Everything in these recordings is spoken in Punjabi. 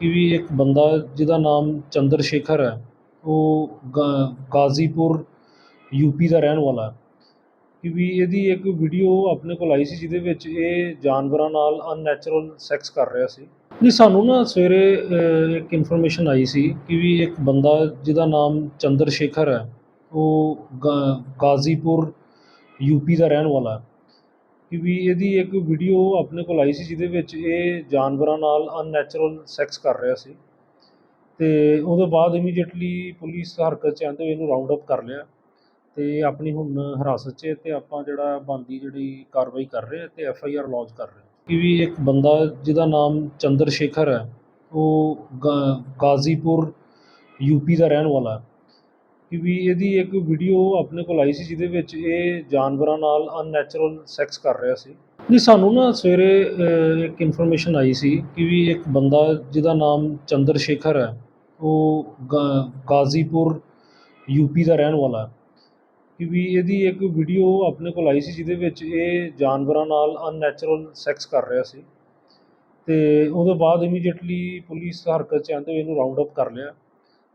ਕਿ ਵੀ ਇੱਕ ਬੰਦਾ ਜਿਹਦਾ ਨਾਮ ਚੰਦਰ ਸ਼ੇਖਰ ਹੈ, ਉਹ ਗਾ- ਗਾਜ਼ੀਪੁਰ ਯੂਪੀ ਦਾ ਰਹਿਣ ਵਾਲਾ ਹੈ। ਕਿ ਵੀ ਇਹਦੀ ਇੱਕ ਵੀਡੀਓ ਆਪਣੇ ਕੋਲ ਆਈ ਸੀ, ਜਿਹਦੇ ਵਿੱਚ ਇਹ ਜਾਨਵਰਾਂ ਨਾਲ ਅਨਨੈਚੁਰਲ ਸੈਕਸ ਕਰ ਰਿਹਾ ਸੀ। ਨਹੀਂ, ਸਾਨੂੰ ਨਾ ਸਵੇਰੇ ਇੱਕ ਇਨਫੋਰਮੇਸ਼ਨ ਆਈ ਸੀ ਕਿ ਵੀ ਇੱਕ ਬੰਦਾ ਜਿਹਦਾ ਨਾਮ ਚੰਦਰ ਸ਼ੇਖਰ ਹੈ, ਉਹ ਗਾ- ਗਾਜ਼ੀਪੁਰ ਯੂਪੀ ਦਾ ਰਹਿਣ ਵਾਲਾ ਹੈ। ਕਿ ਵੀ ਇਹਦੀ ਇੱਕ ਵੀਡੀਓ ਆਪਣੇ ਕੋਲ ਆਈ ਸੀ ਜਿਹਦੇ ਵਿੱਚ ਇਹ ਜਾਨਵਰਾਂ ਨਾਲ ਅਨਨੈਚੁਰਲ ਸੈਕਸ ਕਰ ਰਿਹਾ ਸੀ। ਤੇ ਉਹਦੇ ਬਾਅਦ ਇਮੀਡੀਏਟਲੀ ਪੁਲਿਸ ਹਰਕਤ 'ਚ ਆਉਂਦੇ ਹੋਏ ਇਹਨੂੰ ਰਾਉਂਡ ਅਪ ਕਰ ਲਿਆ। ਤੇ ਆਪਣੀ ਹੁਣ ਹਿਰਾਸਤ 'ਚ ਹੈ ਤੇ ਆਪਾਂ ਜਿਹੜਾ ਬਣਦੀ ਜਿਹੜੀ ਕਾਰਵਾਈ ਕਰ ਰਹੇ ਹਾਂ ਤੇ ਐਫ ਆਈ ਆਰ ਲੌਂਚ ਕਰ ਰਹੇ ਕਿ ਵੀ ਇੱਕ ਬੰਦਾ ਜਿਹਦਾ ਨਾਮ ਚੰਦਰ ਸ਼ੇਖਰ ਹੈ, ਉਹ ਗਾ- ਗਾਜ਼ੀਪੁਰ ਯੂਪੀ ਦਾ ਰਹਿਣ ਵਾਲਾ ਹੈ। ਕਿ ਵੀ ਇਹਦੀ ਇੱਕ ਵੀਡੀਓ ਆਪਣੇ ਕੋਲ ਆਈ ਸੀ, ਜਿਹਦੇ ਵਿੱਚ ਇਹ ਜਾਨਵਰਾਂ ਨਾਲ ਅਨਨੈਚੁਰਲ ਸੈਕਸ ਕਰ ਰਿਹਾ ਸੀ। ਨਹੀਂ, ਸਾਨੂੰ ਨਾ ਸਵੇਰੇ ਇੱਕ ਇਨਫੋਰਮੇਸ਼ਨ ਆਈ ਸੀ ਕਿ ਵੀ ਇੱਕ ਬੰਦਾ ਜਿਹਦਾ ਨਾਮ ਚੰਦਰ ਸ਼ੇਖਰ ਹੈ, ਉਹ ਗਾ- ਗਾਜ਼ੀਪੁਰ ਯੂਪੀ ਦਾ ਰਹਿਣ ਵਾਲਾ ਹੈ। ਕਿ ਵੀ ਇਹਦੀ ਇੱਕ ਵੀਡੀਓ ਆਪਣੇ ਕੋਲ ਆਈ ਸੀ, ਜਿਹਦੇ ਵਿੱਚ ਇਹ ਜਾਨਵਰਾਂ ਨਾਲ ਅਨਨੈਚੁਰਲ ਸੈਕਸ ਕਰ ਰਿਹਾ ਸੀ। ਤੇ ਉਹਦੇ ਬਾਅਦ ਇਮੀਡੀਏਟਲੀ ਪੁਲਿਸ ਹਰਕਤ 'ਚ ਆਉਂਦੇ ਹੋਏ ਇਹਨੂੰ ਰਾਉਂਡ ਅਪ ਕਰ ਲਿਆ।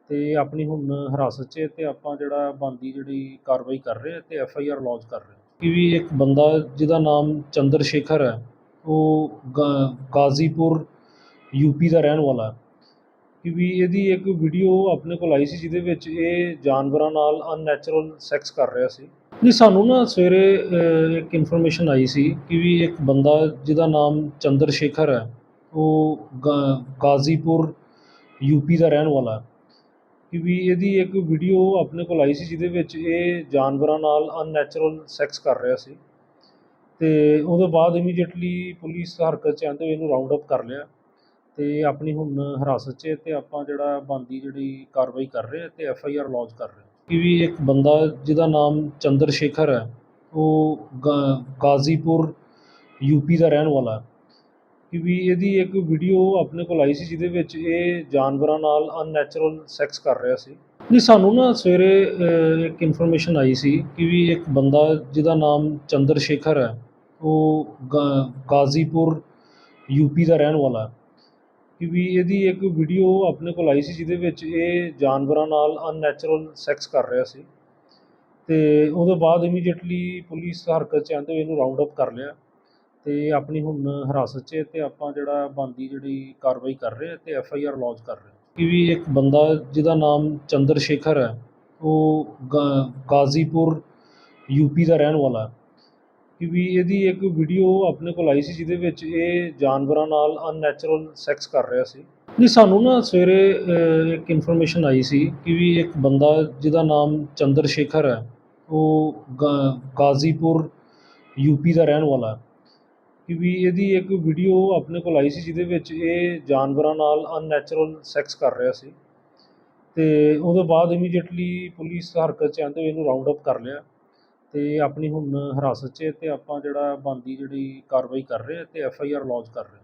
ਤੇ ਆਪਣੀ ਹੁਣ ਹਿਰਾਸਤ 'ਚ ਹੈ ਤੇ ਆਪਾਂ ਜਿਹੜਾ ਬਣਦੀ ਜਿਹੜੀ ਕਾਰਵਾਈ ਕਰ ਰਹੇ ਹਾਂ ਤੇ ਐਫ ਆਈ ਆਰ ਲੌਂਚ ਕਰ ਰਹੇ ਹਾਂ। ਕਿ ਵੀ ਇੱਕ ਬੰਦਾ ਜਿਹਦਾ ਨਾਮ ਚੰਦਰ ਸ਼ੇਖਰ ਹੈ। ਉਹ ਗਾ- ਗਾਜ਼ੀਪੁਰ ਯੂਪੀ ਦਾ ਰਹਿਣ ਵਾਲਾ ਹੈ। ਕਿ ਵੀ ਇਹਦੀ ਇੱਕ ਵੀਡੀਓ ਆਪਣੇ ਕੋਲ ਆਈ ਸੀ ਜਿਹਦੇ ਵਿੱਚ ਇਹ ਜਾਨਵਰਾਂ ਨਾਲ ਅਨਨੈਚੁਰਲ ਸੈਕਸ ਕਰ ਰਿਹਾ ਸੀ। ਨਹੀਂ, ਸਾਨੂੰ ਨਾ ਸਵੇਰੇ ਇੱਕ ਇਨਫੋਰਮੇਸ਼ਨ ਆਈ ਸੀ ਕਿ ਵੀ ਇੱਕ ਬੰਦਾ ਜਿਹਦਾ ਨਾਮ ਚੰਦਰ ਸ਼ੇਖਰ ਹੈ। ਉਹ ਗਾ- ਗਾਜ਼ੀਪੁਰ ਯੂਪੀ ਦਾ ਰਹਿਣ ਵਾਲਾ ਹੈ। ਕਿ ਵੀ ਇਹਦੀ ਇੱਕ ਵੀਡੀਓ ਆਪਣੇ ਕੋਲ ਆਈ ਸੀ ਜਿਹਦੇ ਵਿੱਚ ਇਹ ਜਾਨਵਰਾਂ ਨਾਲ ਅਨਨੈਚੁਰਲ ਸੈਕਸ ਕਰ ਰਿਹਾ ਸੀ। ਤੇ ਉਹਦੇ ਬਾਅਦ ਇਮੀਡੀਏਟਲੀ ਪੁਲਿਸ ਹਰਕਤ 'ਚ ਆਉਂਦੇ ਹੋਏ ਇਹਨੂੰ ਰਾਉਂਡ ਅਪ ਕਰ ਲਿਆ। ਤੇ ਆਪਣੀ ਹੁਣ ਹਿਰਾਸਤ 'ਚ ਹੈ ਤੇ ਆਪਾਂ ਜਿਹੜਾ ਬਣਦੀ ਜਿਹੜੀ ਕਾਰਵਾਈ ਕਰ ਰਹੇ ਹਾਂ ਤੇ ਐਫ ਆਈ ਆਰ ਲੌਂਚ ਕਰ ਰਹੇ ਕਿ ਵੀ ਇੱਕ ਬੰਦਾ ਜਿਹਦਾ ਨਾਮ ਚੰਦਰ ਸ਼ੇਖਰ ਹੈ, ਉਹ ਗਾ- ਗਾਜ਼ੀਪੁਰ ਯੂਪੀ ਦਾ ਰਹਿਣ ਵਾਲਾ ਹੈ। ਕਿ ਵੀ ਇਹਦੀ ਇੱਕ ਵੀਡੀਓ ਆਪਣੇ ਕੋਲ ਆਈ ਸੀ ਜਿਹਦੇ ਵਿੱਚ ਇਹ ਜਾਨਵਰਾਂ ਨਾਲ ਅਨਨੈਚੁਰਲ ਸੈਕਸ ਕਰ ਰਿਹਾ ਸੀ। ਨਹੀਂ, ਸਾਨੂੰ ਨਾ ਸਵੇਰੇ ਇੱਕ ਇਨਫੋਰਮੇਸ਼ਨ ਆਈ ਸੀ ਕਿ ਵੀ ਇੱਕ ਬੰਦਾ ਜਿਹਦਾ ਨਾਮ ਚੰਦਰ ਸ਼ੇਖਰ ਹੈ, ਉਹ ਗਾ- ਗਾਜ਼ੀਪੁਰ ਯੂਪੀ ਦਾ ਰਹਿਣ ਵਾਲਾ ਹੈ। ਕਿ ਵੀ ਇਹਦੀ ਇੱਕ ਵੀਡੀਓ ਆਪਣੇ ਕੋਲ ਆਈ ਸੀ ਜਿਹਦੇ ਵਿੱਚ ਇਹ ਜਾਨਵਰਾਂ ਨਾਲ ਅਨਨੈਚੁਰਲ ਸੈਕਸ ਕਰ ਰਿਹਾ ਸੀ। ਤੇ ਉਹਦੇ ਬਾਅਦ ਇਮੀਡੀਏਟਲੀ ਪੁਲਿਸ ਹਰਕਤ 'ਚ ਆਉਂਦੇ ਹੋਏ ਇਹਨੂੰ ਰਾਉਂਡ ਅਪ ਕਰ ਲਿਆ। ਅਤੇ ਆਪਣੀ ਹੁਣ ਹਿਰਾਸਤ 'ਚ ਹੈ ਤੇ ਆਪਾਂ ਜਿਹੜਾ ਬਣਦੀ ਜਿਹੜੀ ਕਾਰਵਾਈ ਕਰ ਰਹੇ ਅਤੇ ਤੇ ਐਫ ਆਈ ਆਰ ਲੌਂਚ ਕਰ ਰਹੇ ਕਿ ਵੀ ਇੱਕ ਬੰਦਾ ਜਿਹਦਾ ਨਾਮ ਚੰਦਰ ਸ਼ੇਖਰ ਹੈ, ਉਹ ਗਾ- ਗਾਜ਼ੀਪੁਰ ਯੂਪੀ ਦਾ ਰਹਿਣ ਵਾਲਾ ਹੈ। ਕਿ ਵੀ ਇਹਦੀ ਇੱਕ ਵੀਡੀਓ ਆਪਣੇ ਕੋਲ ਆਈ ਸੀ ਜਿਹਦੇ ਵਿੱਚ ਇਹ ਜਾਨਵਰਾਂ ਨਾਲ ਅਨਨੈਚੁਰਲ ਸੈਕਸ ਕਰ ਰਿਹਾ ਸੀ। ਨਹੀਂ, ਸਾਨੂੰ ਨਾ ਸਵੇਰੇ ਇੱਕ ਇਨਫੋਰਮੇਸ਼ਨ ਆਈ ਸੀ ਕਿ ਵੀ ਇੱਕ ਬੰਦਾ ਜਿਹਦਾ ਨਾਮ ਚੰਦਰ ਸ਼ੇਖਰ ਹੈ, ਉਹ ਗਾ- ਗਾਜ਼ੀਪੁਰ ਯੂਪੀ ਦਾ ਰਹਿਣ ਵਾਲਾ ਹੈ। ਕਿ ਵੀ ਇਹਦੀ ਇੱਕ ਵੀਡੀਓ ਆਪਣੇ ਕੋਲ ਆਈ ਸੀ ਜਿਹਦੇ ਵਿੱਚ ਇਹ ਜਾਨਵਰਾਂ ਨਾਲ ਅਨਨੈਚੁਰਲ ਸੈਕਸ ਕਰ ਰਿਹਾ ਸੀ। ਤੇ ਉਹਦੇ ਬਾਅਦ ਇਮੀਡੀਏਟਲੀ ਪੁਲਿਸ ਹਰਕਤ 'ਚ ਆਉਂਦੇ ਹੋਏ ਇਹਨੂੰ ਰਾਉਂਡ ਅਪ ਕਰ ਲਿਆ। ਤੇ ਆਪਣੀ ਹੁਣ ਹਿਰਾਸਤ 'ਚ ਹੈ ਤੇ ਆਪਾਂ ਜਿਹੜਾ ਬਣਦੀ ਜਿਹੜੀ ਕਾਰਵਾਈ ਕਰ ਰਹੇ ਹਾਂ ਤੇ ਐਫ ਆਈ ਆਰ ਲੌਂਚ ਕਰ ਰਹੇ